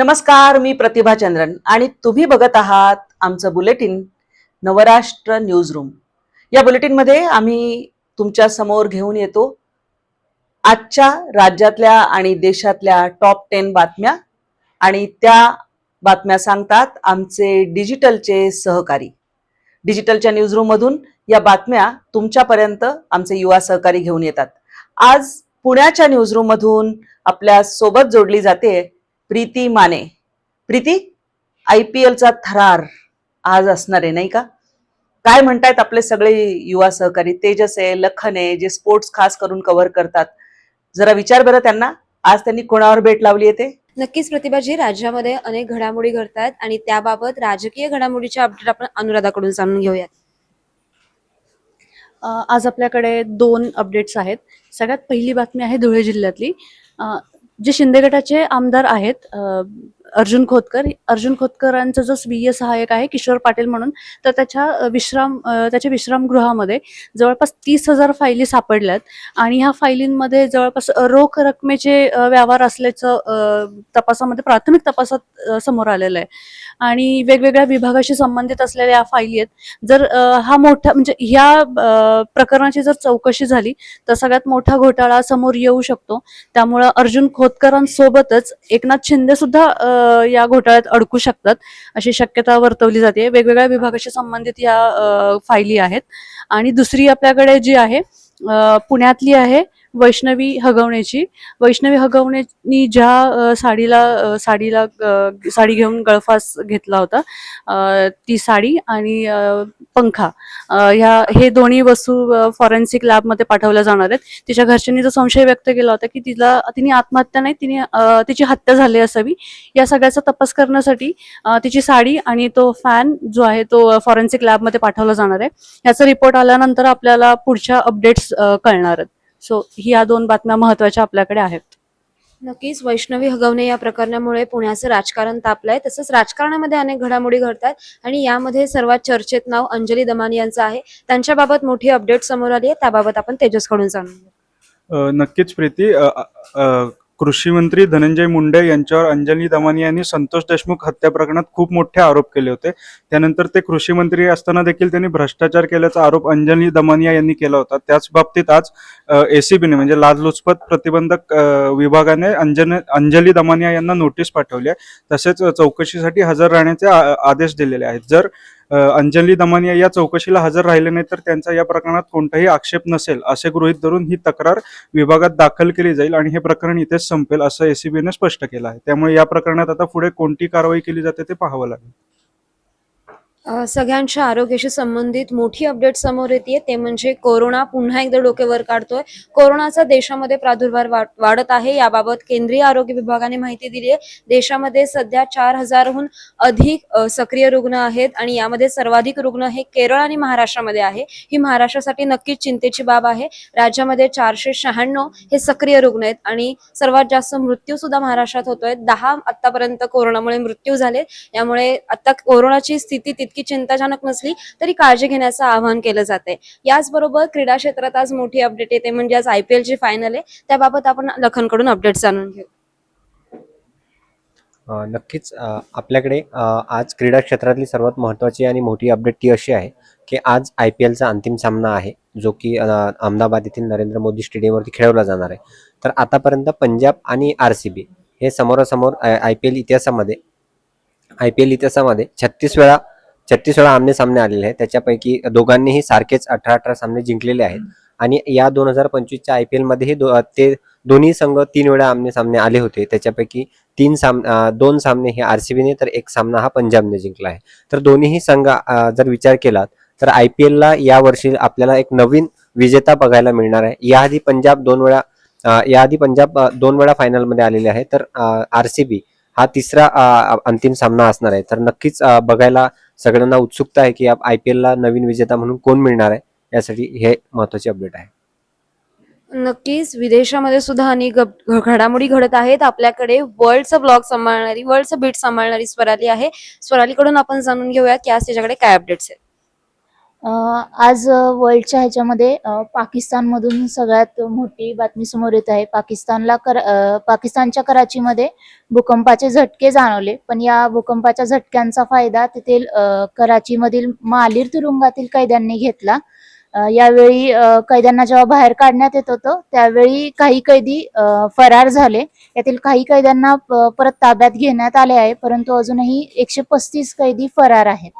नमस्कार मी प्रतिभा चंद्रन आणि तुम्ही बघत आहात आमचं बुलेटिन नवराष्ट्र न्यूज रूम या बुलेटिनमध्ये आम्ही तुमच्यासमोर घेऊन येतो आजच्या राज्यातल्या आणि देशातल्या टॉप टेन बातम्या आणि त्या बातम्या सांगतात आमचे डिजिटलचे सहकारी. डिजिटलच्या न्यूजरूममधून या बातम्या तुमच्यापर्यंत आमचे युवा सहकारी घेऊन येतात. आज पुण्याच्या न्यूजरूममधून आपल्यासोबत जोडली जाते प्रीती माने. प्रीती आय पी एलचा थरार आज असणार आहे नाही का? काय म्हणतायत आपले सगळे युवा सहकारी? तेजस आहे लखन आहे जे स्पोर्ट्स खास करून कव्हर करतात. जरा विचार बरं त्यांना. आज त्यांनी कोणावर भेट लावली येते नक्कीच प्रतिभाजी राज्यामध्ये अनेक घडामोडी घडतात आणि त्याबाबत राजकीय घडामोडीचे अपडेट आपण अनुराधाकडून जाणून घेऊयात. आज आपल्याकडे दोन अपडेट्स आहेत. सगळ्यात पहिली बातमी आहे धुळे जिल्ह्यातली. जे शिंदे गटाचे आमदार आहेत अ, अर्जुन खोतकर अर्जुन खोतकरांचा जो स्वीय सहाय्यक आहे किशोर पाटील म्हणून तर त्याच्या विश्राम त्याच्या विश्रामगृहामध्ये जवळपास तीस हजार फायली सापडल्यात आणि ह्या फायलींमध्ये जवळपास रोख रकमेचे व्यवहार असल्याचं तपासामध्ये प्राथमिक तपासात समोर आलेलं आहे. आणि वेगवेगळ्या विभागाशी संबंधित असलेल्या या फायली आहेत. जर हा मोठा म्हणजे ह्या प्रकरणाची जर चौकशी झाली तर सगळ्यात मोठा घोटाळा समोर येऊ शकतो. त्यामुळं अर्जुन खोतकरांसोबतच एकनाथ शिंदे सुद्धा या घोटाळ्यात अडकू शकतात. अशी शक्यता वर्तवली जाते. वेगवेगळ्या विभागाशी संबंधित या फायली आहेत. आणि दुसरी आपल्याकडे जी आहे पुण्यातली आहे वैष्णवी हगवण्याची वैष्णवी हगवणेनी ज्या साडीला साडीला साडी घेऊन गळफास घेतला होता ती साडी आणि पंखा. ह्या हे दोन्ही वस्तू फॉरेन्सिक लॅबमध्ये पाठवल्या जाणार आहेत. तिच्या घरच्यांनी जो संशय व्यक्त केला होता की तिला तिने आत्महत्या नाही तिने तिची हत्या झाली असावी. या सगळ्याचा तपास करण्यासाठी तिची साडी आणि तो फॅन जो आहे तो फॉरेन्सिक लॅबमध्ये पाठवला जाणार आहे. याचा रिपोर्ट आल्यानंतर आपल्याला पुढच्या अपडेट्स कळणार आहेत. सो ही या दोन बातम्या महत्त्वाच्या आपल्याकडे आहेत. नक्कीच वैष्णवी हगवणे या प्रकरणामुळे पुण्याचं राजकारण तापलंय. तसंच राजकारणामध्ये अनेक घडामोडी घडतात आणि यामध्ये सर्वात चर्चेत नाव अंजली दमानी यांचं आहे. त्यांच्याबाबत मोठी अपडेट समोर आली आहे. त्याबाबत आपण तेजसकडून जाणून घेऊ. अ, नक्कीच प्रीती. अ, अ, कृषी मंत्री धनंजय मुंडे यांच्यावर अंजली दमानी यांनी संतोष देशमुख हत्या प्रकरणात खूप मोठे आरोप केले होते. त्यानंतर ते कृषी मंत्री असताना देखील त्यांनी भ्रष्टाचार केल्याचा आरोप अंजली दमानिया यांनी केला होता. त्याच बाबतीत आज एसीबीने म्हणजे लाचलुचपत प्रतिबंधक विभागाने अंजन अंजली दमानिया यांना नोटीस पाठवली आहे. तसेच चौकशीसाठी हजर राहण्याचे आ- आदेश दिलेले आहेत. जर अंजली दमानिया या चौकशीला हजर राहिले नाही तर त्यांचा या प्रकरणात कोणताही आक्षेप नसेल असे गृहीत धरून ही तक्रार विभागात दाखल केली जाईल आणि हे प्रकरण इथेच संपेल असं एसीबीने स्पष्ट केलं आहे. त्यामुळे या प्रकरणात आता पुढे कोणती कारवाई केली जाते ते पाहावं लागेल. सगळ्यांच्या आरोग्याशी संबंधित मोठी अपडेट समोर येते ते म्हणजे कोरोना पुन्हा एकदा डोकेवर काढतोय. कोरोनाचा देशामध्ये प्रादुर्भाव वाढत आहे. याबाबत केंद्रीय आरोग्य विभागाने माहिती दिली आहे देशामध्ये सध्या चार हजारहून अधिक सक्रिय रुग्ण आहेत आणि यामध्ये सर्वाधिक रुग्ण हे केरळ आणि महाराष्ट्रामध्ये आहे. ही महाराष्ट्रासाठी नक्कीच चिंतेची बाब आहे. राज्यामध्ये चारशे शहाण्णव हे सक्रिय रुग्ण आहेत आणि सर्वात जास्त मृत्यू सुद्धा महाराष्ट्रात होतोय. दहा आतापर्यंत कोरोनामुळे मृत्यू झाले यामुळे आता कोरोनाची स्थिती इतकी चिंताजनक नसली तरी काळजी घेण्याचं आवाहन केलं जाते याचबरोबर क्रीडा क्षेत्रात आज मोठी अपडेट येते म्हणजे आज आय पी फायनल आहे. त्याबाबत आपण लखनकडून अपडेट जाणून घेऊ. नक्कीच आपल्याकडे आज क्रीडा क्षेत्रातली सर्वात महत्त्वाची आणि मोठी अपडेट ती अशी आहे की आज आय पी एलचा अंतिम सामना आहे जो की अहमदाबाद येथील नरेंद्र मोदी स्टेडियमवरती खेळवला जाणार आहे. तर आतापर्यंत पंजाब आणि आर सी बी हे समोरासमोर आय पी एल इतिहासामध्ये आय पी एल इतिहासामध्ये छत्तीस वेळा छत्तीस वेळा आमने सामने आलेले आहेत. त्याच्यापैकी दोघांनीही सारखेच अठरा अठरा सामने जिंकलेले आहेत. आणि या दोन हजार पंचवीसच्या आय पी एलमध्येही दो ते दोन्ही संघ तीन वेळा आमने सामने आले होते. त्याच्यापैकी तीन साम दोन सामने हे आर सी बीने तर एक सामना हा पंजाबने जिंकला आहे. तर दोन्हीही संघ जर विचार केला तर आय पी एलला यावर्षी आपल्याला एक नवीन विजेता बघायला मिळणार आहे. याआधी पंजाब दोन वेळा याआधी पंजाब दोन वेळा फायनलमध्ये आलेले आहे. तर आर सी बी हा तिसरा अंतिम सामना असणार आहे. तर नक्कीच बघायला सगळ्यांना उत्सुकता आहे की आय पी एलला नवीन विजेता म्हणून कोण मिळणार आहे? यासाठी हे महत्त्वाचे अपडेट आहे. नक्कीच विदेशामध्ये सुद्धा अनेक घडामोडी घडत आहेत. आपल्याकडे वर्ल्डचं ब्लॉग सांभाळणारी वर्ल्डचं बीट सांभाळणारी स्वराली आहे. स्वरालीकडून आपण जाणून घेऊया की आज त्याच्याकडे काय अपडेट्स आहेत. आज वर्ल्डच्या ह्याच्यामध्ये पाकिस्तानमधून सगळ्यात मोठी बातमी समोर येत आहे. पाकिस्तानला कर पाकिस्तानच्या कराचीमध्ये भूकंपाचे झटके जाणवले. पण या भूकंपाच्या झटक्यांचा फायदा तेथील कराचीमधील मालीर तुरुंगातील कैद्यांनी घेतला. यावेळी कैद्यांना जेव्हा बाहेर काढण्यात येत होतं त्यावेळी काही कैदी फरार झाले. यातील काही कैद्यांना परत ताब्यात घेण्यात आले आहे. परंतु अजूनही एकशे पस्तीस कैदी फरार आहेत.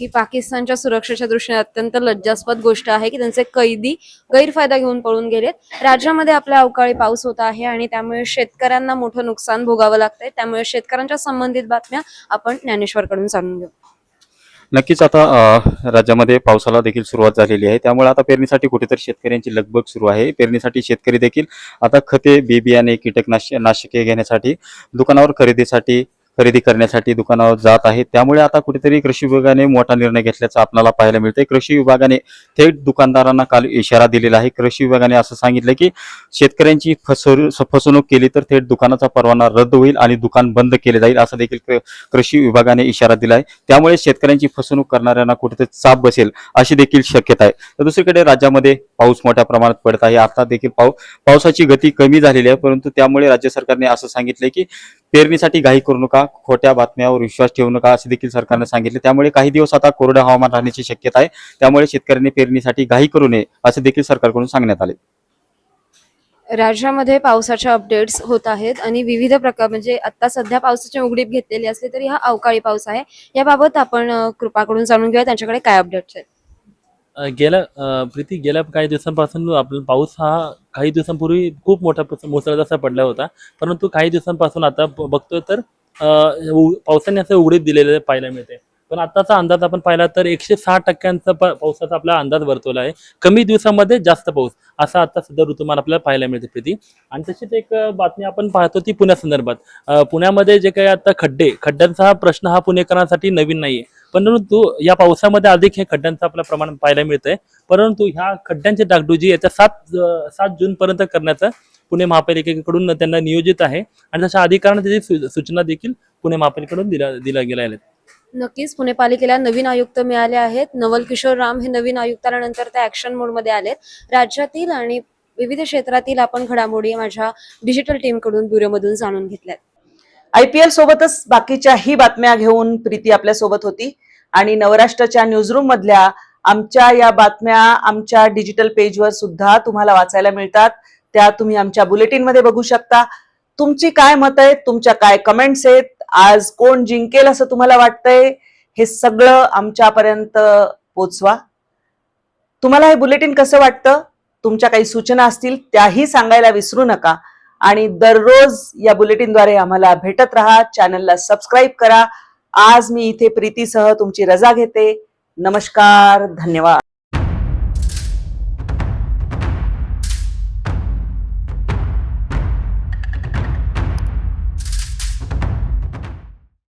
ही पाकिस्तानच्या सुरक्षेच्या दृष्टीने अत्यंत लज्जास्पद गोष्ट आहे की त्यांचे कैदी गैरफायदा घेऊन पळून गेलेत. राज्यामध्ये आपल्या अवकाळी पाऊस होत आहे आणि त्यामुळे शेतकऱ्यांना मोठं नुकसान भोगावं लागतंय. त्यामुळे शेतकऱ्यांच्या संबंधित बातम्या आपण ज्ञानेश्वरकडून जाणून घेऊ. नक्कीच आता राज्यामध्ये पावसाला देखील सुरुवात झालेली आहे. त्यामुळे आता पेरणीसाठी कुठेतरी शेतकऱ्यांची लगबग सुरू आहे. पेरणीसाठी शेतकरी देखील आता खते बी बियाणे कीटकनाश नाशके घेण्यासाठी दुकानावर खरेदीसाठी खरेदी करण्यासाठी दुकानावर जात आहेत त्यामुळे आता कुठेतरी कृषी विभागाने मोठा निर्णय घेतल्याचं आपल्याला पाहायला मिळतंय. कृषी विभागाने थेट दुकानदारांना काल इशारा दिलेला आहे. कृषी विभागाने असं सांगितलं की शेतकऱ्यांची फसवणूक केली तर थेट दुकानाचा परवाना रद्द होईल आणि दुकान बंद केले जाईल असं देखील क- कृषी विभागाने इशारा दिला आहे त्यामुळे शेतकऱ्यांची फसवणूक करणाऱ्यांना कुठेतरी चाप बसेल अशी देखील शक्यता आहे. तर दुसरीकडे राज्यामध्ये पाऊस मोठ्या प्रमाणात पडत आहे. आता देखील पाऊ पावसाची गती कमी झालेली आहे परंतु त्यामुळे राज्य सरकारने असं सांगितलं की पेरणीसाठी घाई करू नका खोट्या बातम्यावर विश्वास ठेवू नका असे देखील सरकारने सांगितले. त्यामुळे काही दिवस आता कोरडं हवामान राहण्याची शक्यता आहे. त्यामुळे शेतकऱ्यांनी पेरणीसाठी घाई करू नये असे देखील सरकारकडून सांगण्यात आले. राज्यामध्ये पावसाच्या अपडेट्स होत आहेत आणि विविध प्रकार म्हणजे आता सध्या पावसाची उघडीप घेतलेली असली तरी हा अवकाळी पाऊस आहे. याबाबत आपण कृपाकडून जाणून घेऊया. त्यांच्याकडे काय अपडेट्स आहेत? गेल्या प्रीती गेल्या काही दिवसांपासून आपला पाऊस हा काही दिवसांपूर्वी खूप मोठा प्रस- मुसळधार असा पडला होता. परंतु काही दिवसांपासून आता बघतोय तर अ, पावसाने असं उघडीत दिलेलं पाहायला मिळते. पण आताचा अंदाज आपण पाहिला तर एकशे सहा टक्क्यांचा पावसाचा आपला अंदाज वर्तवला आहे. कमी दिवसामध्ये जास्त पाऊस असा आता सध्या ऋतुमान आपल्याला पाहायला मिळते प्रीती. आणि तशीच एक बातमी आपण पाहतो ती पुण्यासंदर्भात पुण्यामध्ये जे काही आता खड्डे खड्ड्यांचा हा प्रश्न हा पुणेकरांसाठी नवीन नाहीये. परंतु या पावसामध्ये अधिक हे खड्ड्यांचं आपलं प्रमाण पाहायला मिळतंय. परंतु ह्या खड्ड्यांची डागडुजी याच्या सात सात जून पर्यंत करण्याचं पुणे महापालिकेकडून त्यांना नियोजित आहे. आणि तशा अधिकाऱ्यांना त्याची सूचना देखील पुणे महापालिकेकडून दिल्या दिल्या गेल्या आहेत. नक्कीच पुणे पालिकेला नवीन आयुक्त मिळाले आहेत. नवल किशोर राम हे नवीन आयुक्त आल्यानंतर ते ऍक्शन मोडमध्ये आलेत. राज्यातील आणि विविध क्षेत्रातील आपण घडामोडी माझ्या डिजिटल टीमकडून ब्युरोमधून जाणून घेतल्यात. आय पी एल सोबतच बाकीच्याही बातम्या घेऊन प्रीती आपल्यासोबत होती. आणि नवराष्ट्राच्या न्यूजरूम मधल्या आमच्या या बातम्या आमच्या डिजिटल पेजवर सुद्धा तुम्हाला वाचायला मिळतात. त्या तुम्ही आमच्या बुलेटिनमध्ये बघू शकता. तुमची काय मत आहेत? तुमच्या काय कमेंट्स आहेत? आज कोण जिंकेल असं तुम्हाला वाटतंय? हे सगळं आमच्यापर्यंत पोचवा. तुम्हाला हे बुलेटिन कसं वाटतं? तुमच्या काही सूचना असतील त्याही सांगायला विसरू नका. आणि दररोज या बुलेटिनद्वारे आम्हाला भेटत राहा चॅनलला सबस्क्राईब करा. आज मी इथे प्रीतीसह तुमची रजा घेते. नमस्कार धन्यवाद.